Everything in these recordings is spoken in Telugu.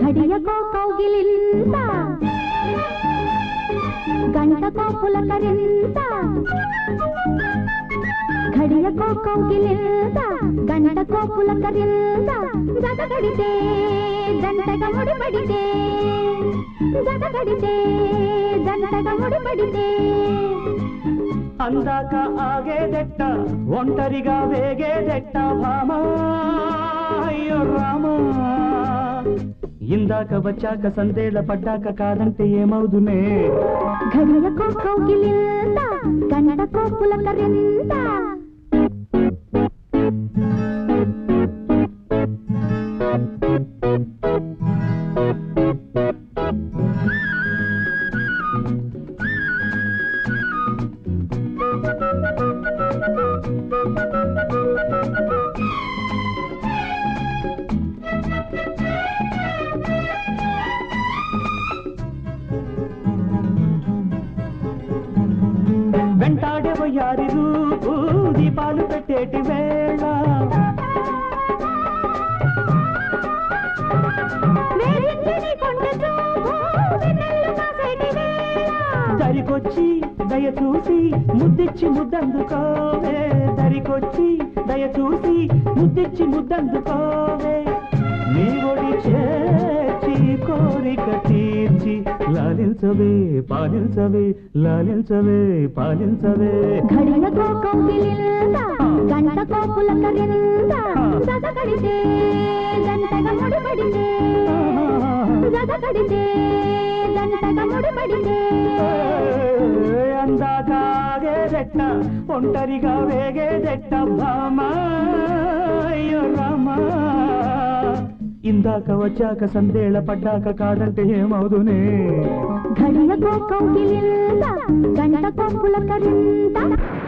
ಘಡಿಯಕೋ ಕೋಗಿಲಿಂದ ಗಂಟಕೋ ಪುಲಕರಿಂದ గంటకో పులకరింత జత గడితే జంటగా ముడిపడితే జత గడితే జంటగా ముడిపడితే అందాక ఆగేదెట్ట ఒంటరిగా వేగేదెట్ట భామా అయ్యో రామా. ఇందాక వచ్చాక సందేళ పడ్డాక కాదంటే ఏమవుదునే? ఘడియకో కౌగిలింత గంటకో పులకరింత వయ్యారి రూపు దీపాలు పెట్టేటి వేళ. దరికొచ్చి దయ చూసి ముద్దిచ్చి ముద్దందుకోవే. దరికొచ్చి దయ చూసి ముద్దిచ్చి ముద్దందుకోవే. నీ లాలించవే పాలించవే లాలించవే పాలించవే ఘడియకో కౌగిలింత గంటకో పులకరింత జత గడితే జంటగా ముడిపడితే జత గడితే జంటగా ముడిపడితే. అందాక ఆగేదెట్ట ఒంటరిగా వేగేదెట్ట భామా అయ్యో రామా. ఇందాక వచ్చాక సందేళ పడ్డాక కాదంటే ఏమవుదునే? ఘడియకో కౌగిలింత గంటకో పులకరింత సన్నాయి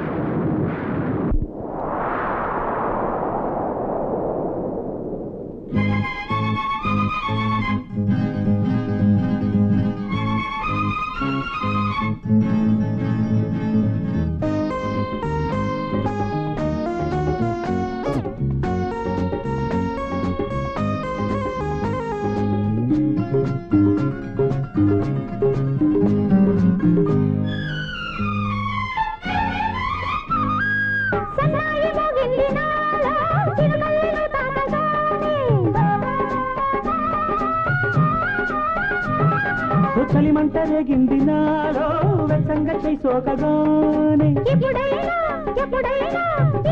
చలిమంట రేగింది నాలో వెచ్చంగా చేయి సోకగానే. ఇప్పుడైనా ఎప్పుడైనా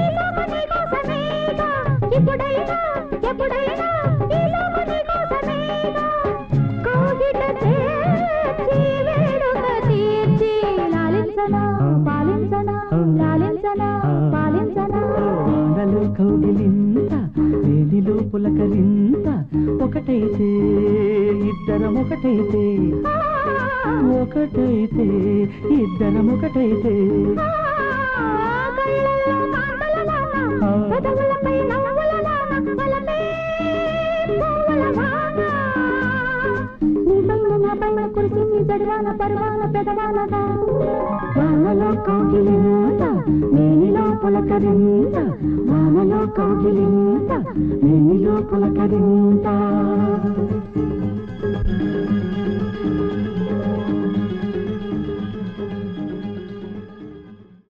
ఈ లోక నీ కోసమేగా ఇప్పుడైనా ఎప్పుడైనా ఈ లోక నీ కోసమేగా కోగిట చేర్చి వేడుక తీర్చి లాలించనా పాలించనా లాలించనా పాలించనా. వానలో కౌగిలింత వేదిలో పులకరింత ఒకటైతే ఇద్దరం ఒకటైతే ఒకటైతే ఇద్దరం ఒకటైతే. కళ్ళల్లో కాంతలలోన కురిసి పరువాన పెదవానగా వానలో నేనిలో పులకరింత వానలో నేనిలో పులకరింత.